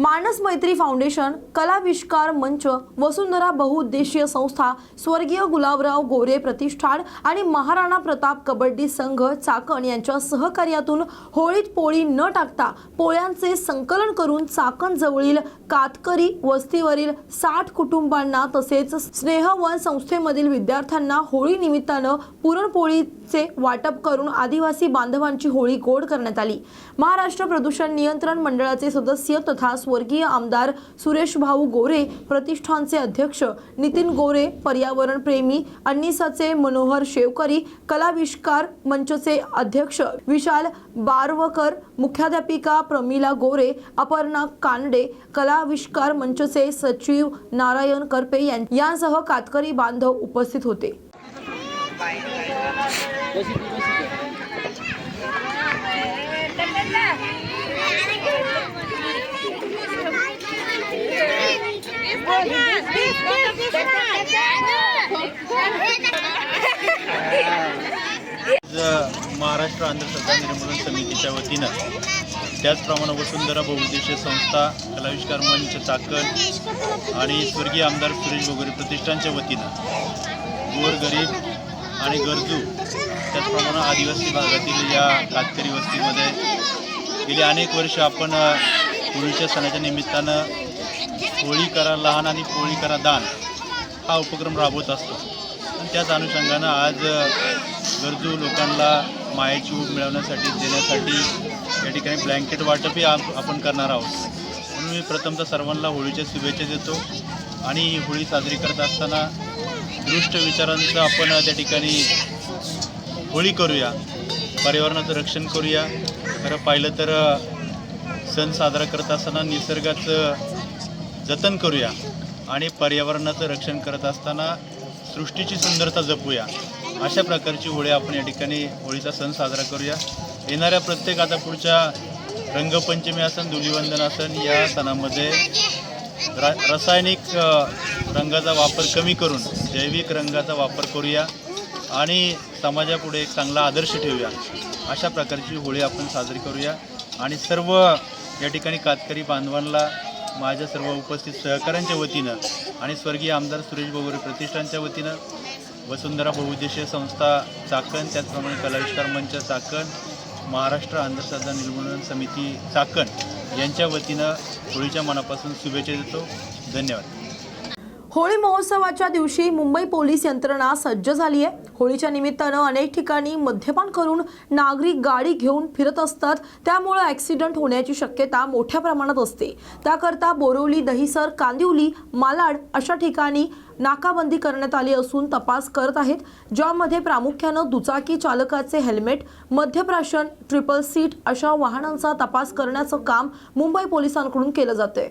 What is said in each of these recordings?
मानस मैत्री फाउंडेशन कलाविष्कार मंच वसुंधरा बहुउद्देशीय संस्था स्वर्गीय गुलाबराव गोरे प्रतिष्ठान आणि महाराणा प्रताप कबड्डी संघ चाकण यांच्या सहकार्यातून होळीत पोळी न टाकता पोळ्यांचे संकलन करून चाकण जवळील कातकरी वस्तीवरील साठ कुटुंबांना तसेच स्नेहवन संस्थेमधील विद्यार्थ्यांना होळी निमित्तानं पुरणपोळीचे वाटप करून आदिवासी बांधवांची होळी गोड करण्यात आली. महाराष्ट्र प्रदूषण नियंत्रण मंडळाचे सदस्य तथा स्वर्गीय आमदार सुरेश भाऊ गोरे प्रतिष्ठानचे अध्यक्ष नितीन गोरे पर्यावरण प्रेमी अन्निसाचे मनोहर शेवकरी कलाविष्कार मंचचे अध्यक्ष विशाल बारवकर मुख्याध्यापिका प्रमिला गोरे अपर्णा कानडे कलाविष्कार मंचचे सचिव नारायण करपे यां- यांसह कातकरी बांधव उपस्थित होते. महाराष्ट्र महाराष्ट्र अंधश्रद्धा निर्मूलन समितीच्या वतीनं त्याचप्रमाणे वसुंधरा बहुउद्देशीय संस्था कलाविष्कार मंच चाकण आणि स्वर्गीय आमदार सुरेश गोगोरे प्रतिष्ठानच्या वतीनं गोरगरीब आणि गरजू त्याचप्रमाणे आदिवासी भागातील या कातकरी वस्तीमध्ये गेली अनेक वर्ष आपण अ, होळीच्या सणाच्या निमित्तानं होळी करा लहान आणि पोळी करा दान. हा उपक्रम राबवत असतो. आणि त्याच अनुषंगानं आज गरजू लोकांना मायाची ऊब मिळवण्यासाठी देण्यासाठी या ठिकाणी ब्लँकेट वाटपही आपण करणार आहोत. म्हणून मी प्रथमतः सर्वांना होळीच्या शुभेच्छा देतो आणि ही होळी साजरी करत असताना दृष्ट विचारांचं आपण त्या ठिकाणी होळी करूया. पर्यावरणाचं रक्षण करूया. खरं पाहिलं तर सण साजरा करत असताना निसर्गाचं जतन करूया आणि पर्यावरणाचं रक्षण करत असताना सृष्टीची सुंदरता जपूया. अशा प्रकारची होळी आपण या ठिकाणी होळीचा सण साजरा करूया. येणाऱ्या प्रत्येक आता पुढच्या रंगपंचमी असन धुलिवंदन असन या सणामध्ये रा रासायनिक रंगाचा वापर कमी करून जैविक रंगाचा वापर करूया आणि समाजापुढे एक चांगला आदर्श ठेवूया. अशा प्रकारची होळी आपण साजरी करूया आणि सर्व या ठिकाणी कातकरी बांधवांना माझ्या सर्व उपस्थित सहकाऱ्यांच्या वतीनं आणि स्वर्गीय आमदार सुरेश गोगोरे प्रतिष्ठानच्या वतीनं वसुंधरा बहुउद्देशीय संस्था चाकण त्याचप्रमाणे कलाविष्कार मंच चाकण महाराष्ट्र अंधश्रद्धा निर्मूलन समिती चाकण यांच्या वतीनं होळीच्या मनापासून शुभेच्छा देतो. धन्यवाद. होळी महोत्सवाच्या दिवशी मुंबई पोलीस यंत्रणा सज्ज झाली आहे. होळीच्या निमित्तानं अनेक ठिकाणी मद्यपान करून नागरिक गाडी घेऊन फिरत असतात. त्यामुळं ॲक्सिडंट होण्याची शक्यता मोठ्या प्रमाणात असते. त्याकरता बोरवली दहिसर कांदिवली मालाड अशा ठिकाणी नाकाबंदी करण्यात आली असून तपास करत आहेत. ज्यामध्ये प्रामुख्यानं दुचाकी चालकाचे हेल्मेट मध्यप्राशन ट्रिपल सीट अशा वाहनांचा तपास करण्याचं काम मुंबई पोलिसांकडून केलं जातंय.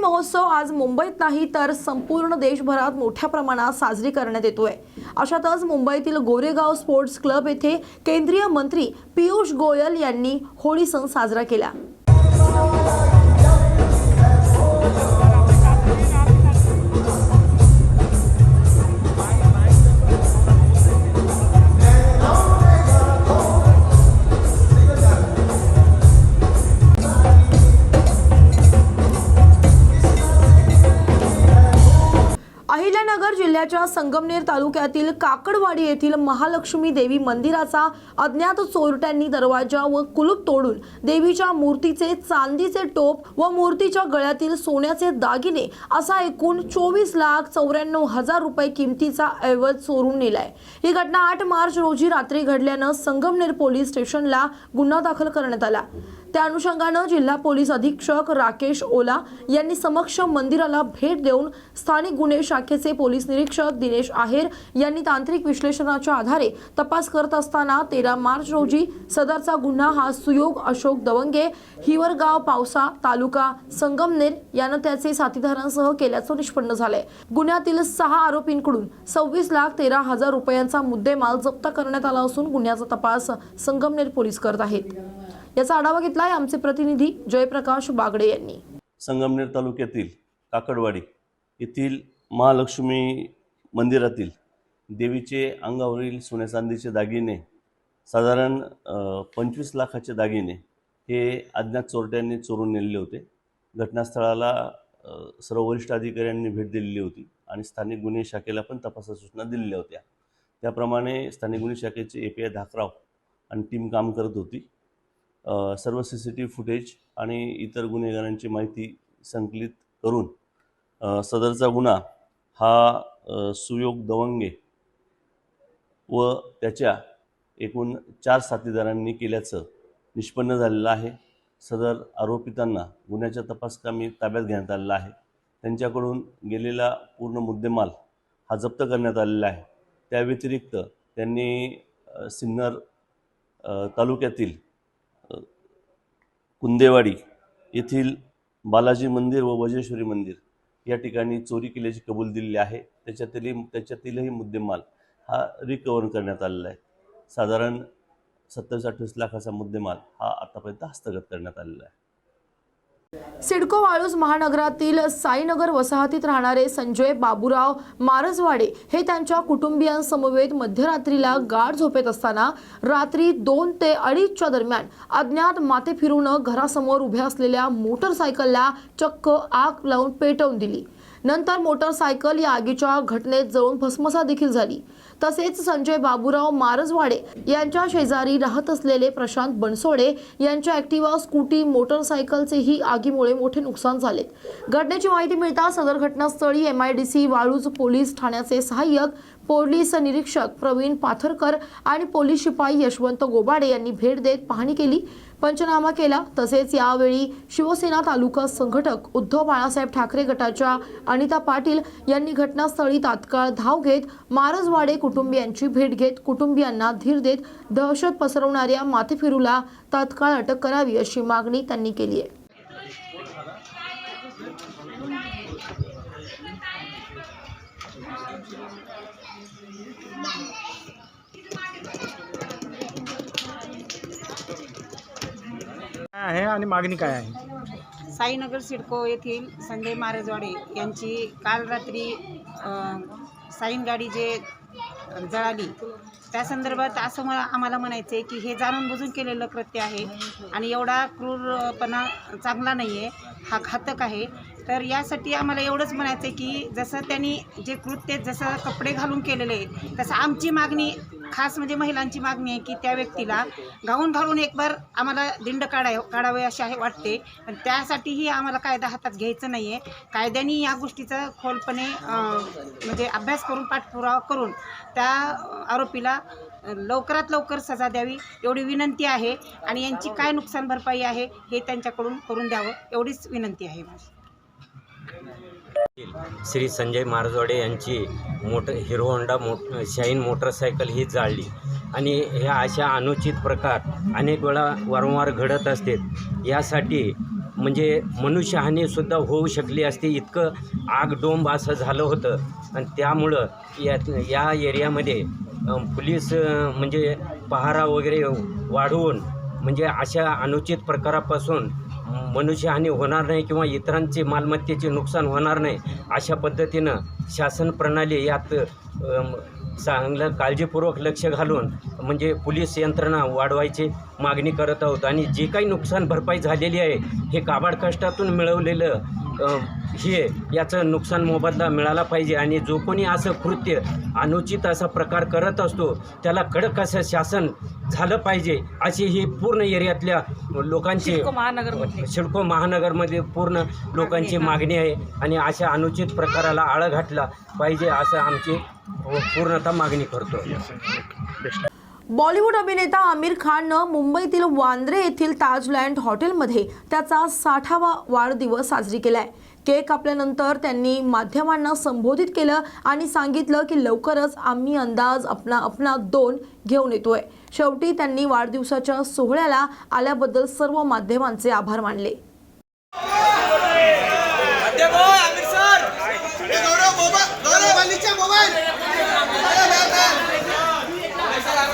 महोत्सव आज मुंबईत नाही तर संपूर्ण देशभरात मोठ्या प्रमाणात साजरी करण्यात येतोय. अशातच मुंबईतील गोरेगाव स्पोर्ट्स क्लब येथे केंद्रीय मंत्री पियुष गोयल यांनी होळी सण साजरा केला. जिल्ह्याच्या संगमनेर तालुक्यातील काकडवाडी येथील महालक्ष्मी देवी मंदिराचा अज्ञात चोरट्यांनी दरवाजा व कुलूप तोडून देवीच्या मूर्तीचे चांदीचे टोप व मूर्तीच्या गळ्यातील सोन्याचे दागिने असा एकूण चोवीस लाख चौऱ्याण्णव हजार रुपये किमतीचा ऐवज चोरून नेलाय. ही घटना आठ मार्च रोजी रात्री घडल्यानं संगमनेर पोलीस स्टेशनला गुन्हा दाखल करण्यात आला. त्या अनुषंगानं जिल्हा पोलीस अधीक्षक राकेश ओला यांनी समक्ष मंदिराला भेट देऊन स्थानिक गुन्हे शाखेचे पोलीस निरीक्षक दिनेश आहेर यांनी तांत्रिक विश्लेषणाच्या आधारे तपास करत असताना तेरा मार्च रोजी सदरचा गुन्हा हा सुयोग अशोक दवंगे हिवरगाव पावसा तालुका संगमनेर यानं त्याचे साथीदारांसह केल्याचं निष्पन्न झालंय. गुन्ह्यातील सहा आरोपींकडून सव्वीस लाख तेरा हजार रुपयांचा मुद्देमाल जप्त करण्यात आला असून गुन्ह्याचा तपास संगमनेर पोलीस करत आहेत. याचा आढावा घेतला आहे आमचे प्रतिनिधी जयप्रकाश बागडे यांनी. संगमनेर तालुक्यातील काकडवाडी येथील महालक्ष्मी मंदिरातील देवीचे अंगावरील सोन्या चांदीचे दागिने साधारण पंचवीस लाखाचे दागिने हे अज्ञात चोरट्यांनी चोरून नेलेले होते. घटनास्थळाला सर्व वरिष्ठ अधिकाऱ्यांनी भेट दिलेली होती आणि स्थानिक गुन्हे शाखेला पण तपासा सूचना दिलेल्या होत्या. त्याप्रमाणे स्थानिक गुन्हे शाखेचे ए पी आय धाकराव आणि टीम काम करत होती. सर्व C C T V footage आणि इतर गुन्हेगारांची माहिती संकलित करून सदरचा गुन्हा हा सुयोग दवंगे व त्याच्या एकूण चार साथीदारांनी केल्याचं निष्पन्न झालेलं आहे. सदर आरोपितांना गुन्ह्याच्या तपासकामी ताब्यात घेण्यात आलेला आहे. त्यांच्याकडून गेलेला पूर्ण मुद्देमाल हा जप्त करण्यात आलेला आहे. त्या व्यतिरिक्त त्यांनी सिन्नर तालुक्यातील कुंदेवाडी येथील बालाजी मंदिर व वजेश्वरी मंदिर या ठिकाणी चोरी केल्याची कबूल दिलेली आहे. त्याच्यातील त्याच्यातीलही मुद्देमाल हा रिकवर करण्यात आलेला आहे. साधारण सत्तावीस अठ्ठावीस लाखाचा मुद्देमाल हा आतापर्यंत हस्तगत करण्यात आलेला आहे. सिडको वाळूज महानगरातील साईनगर वसाहतीत राहणारे संजय बाबूराव मारजवाडे हे त्यांच्या कुटुंबियांसमवेत मध्यरात्रीला गाढ झोपेत असताना रात्री दोन ते अडीचच्या दरम्यान अज्ञात माते फिरून घरासमोर उभ्या असलेल्या मोटरसायकलला चक्क आग लावून पेटवून दिली. नंतर मोटरसायकल या आगीच्या घटनेत जळून भस्मसा देखील झाली. तसेच संजय बाबूराव मारजवाडे यांच्या शेजारी राहत असलेले प्रशांत बनसोडे यांच्या ऍक्टिवा स्कूटी मोटरसायकलचेही आगीमुळे मोठे नुकसान झाले. घटनेची माहिती मिळताच सदर घटनास्थळी M I D C Waluj police ठाण्याचे सहाय्यक पोलीस निरीक्षक प्रवीण पाथरकर आणि पोलीस शिपाई यशवंत गोबाडे यांनी भेट देत पाहणी केली. पंचनामा केला. तसेच यावेळी शिवसेना तालुका संघटक उद्धव बाळासाहेब ठाकरे गटाच्या अनिता पाटील यांनी घटनास्थळी तात्काळ धाव घेत मारजवाडे कुटुंबियांची भेट घेत कुटुंबियांना धीर देत दहशत पसरवणाऱ्या माथेफिरूला तात्काळ अटक करावी अशी मागणी त्यांनी केली आहे. आहे आणि मागणी काय आहे? साईनगर सिडको येथील संजय महाराजवाडे यांची काल रात्री अ, साईन गाडी जे जळाली त्या संदर्भात असं मला आम्हाला म्हणायचं आहे की हे जाणून बुजून केलेलं कृत्य आहे आणि एवढा क्रूरपणा चांगला नाही आहे हा घातक आहे. तर यासाठी आम्हाला एवढंच म्हणायचं आहे की जसं त्यांनी जे कृत्य जसं कपडे घालून केलेले आहे तसं आमची मागणी खास म्हणजे महिलांची मागणी आहे की त्या व्यक्तीला गाऊन घालून एक बार आम्हाला दिंड काढाय काढावे असे आहे वाटते. पण त्यासाठीही आम्हाला कायदा हातात घ्यायचं नाही आहे कायद्याने या गोष्टीचा खोलपणे म्हणजे अभ्यास करून पाठपुरावा करून त्या आरोपीला लवकरात लवकर सजा द्यावी एवढी विनंती आहे. आणि यांची काय नुकसान भरपाई आहे हे त्यांच्याकडून करून द्यावं एवढीच विनंती आहे माझी. श्री संजय मारजोडे यांची मोटर हिरो होंडा मोट शाईन मोटरसायकल ही जाळली. आणि ह्या अशा अनुचित प्रकार अनेक वेळा वारंवार घडत असते. यासाठी म्हणजे मनुष्यहानीसुद्धा होऊ शकली असते. इतकं आग डोंब असं झालं होतं. आणि त्यामुळं या या एरियामध्ये अं, पोलीस म्हणजे पहारा वगैरे वाढवून म्हणजे अशा अनुचित प्रकारापासून मनुष्यहानी होणार नाही किंवा इतरांचे मालमत्तेचे नुकसान होणार नाही अशा पद्धतीनं शासन प्रणाली यात चांगलं काळजीपूर्वक लक्ष घालून म्हणजे पोलीस यंत्रणा वाढवायची मागणी करत आहोत. आणि जे काही नुकसान भरपाई झालेली आहे हे काबाडकष्टातून मिळवलेलं हे याचं नुकसान मोबदला मिळाला पाहिजे आणि जो कोणी असं कृत्य अनुचित असा प्रकार करत असतो त्याला कडक असं शासन झालं पाहिजे अशी ही पूर्ण एरियातल्या लोकांची सिडको महानगरमध्ये पूर्ण लोकांची मागणी आहे आणि अशा अनुचित प्रकाराला आळा घातला पाहिजे असं आमची पूर्णतः मागणी करतो. बॉलिवूड अभिनेता आमिर खाननं मुंबईतील वांद्रे येथील ताजलँड हॉटेलमध्ये त्याचा साठावा वाढदिवस साजरी केलाय. केक कापल्यानंतर त्यांनी माध्यमांना संबोधित केलं आणि सांगितलं की लवकरच आम्ही अंदाज अपना अपना दोन घेऊन येतोय. शेवटी त्यांनी वाढदिवसाच्या सोहळ्याला आल्याबद्दल सर्व माध्यमांचे आभार मानले.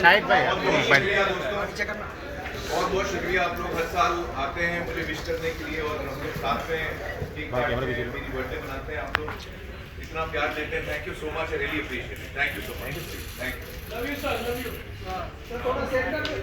शाहिद भाई आपको मोबाइल। बहुत बहुत शुक्रिया आप लोग हर साल आते हैं मुझे विश करने के लिए और हम लोग साथ में मेरी बर्थडे मनाते हैं आप लोग इतना प्यार देते हैं। Thank you so much I really appreciate thank you so much thank you